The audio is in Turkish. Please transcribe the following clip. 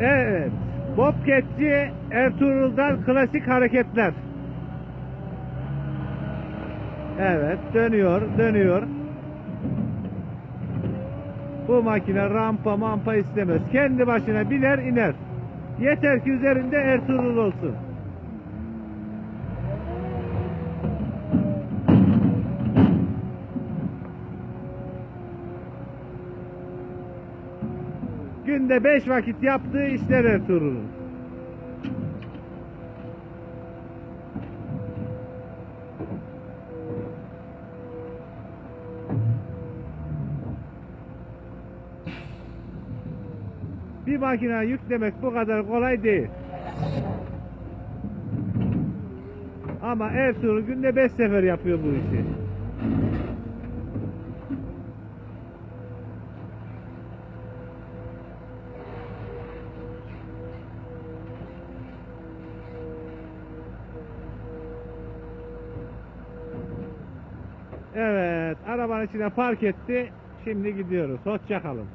Evet. Bobcatçi Ertuğrul'dan klasik hareketler. Evet dönüyor dönüyor. Bu makine rampa mampa istemez. Kendi başına biner iner. Yeter ki üzerinde Ertuğrul olsun. Günde beş vakit yaptığı işler Ertuğrul'un. Bir makine yüklemek bu kadar kolay değil. Ama Ertuğrul günde 5 sefer yapıyor bu işi. Evet, arabanın içine park etti. Şimdi gidiyoruz. Hoşça kalın.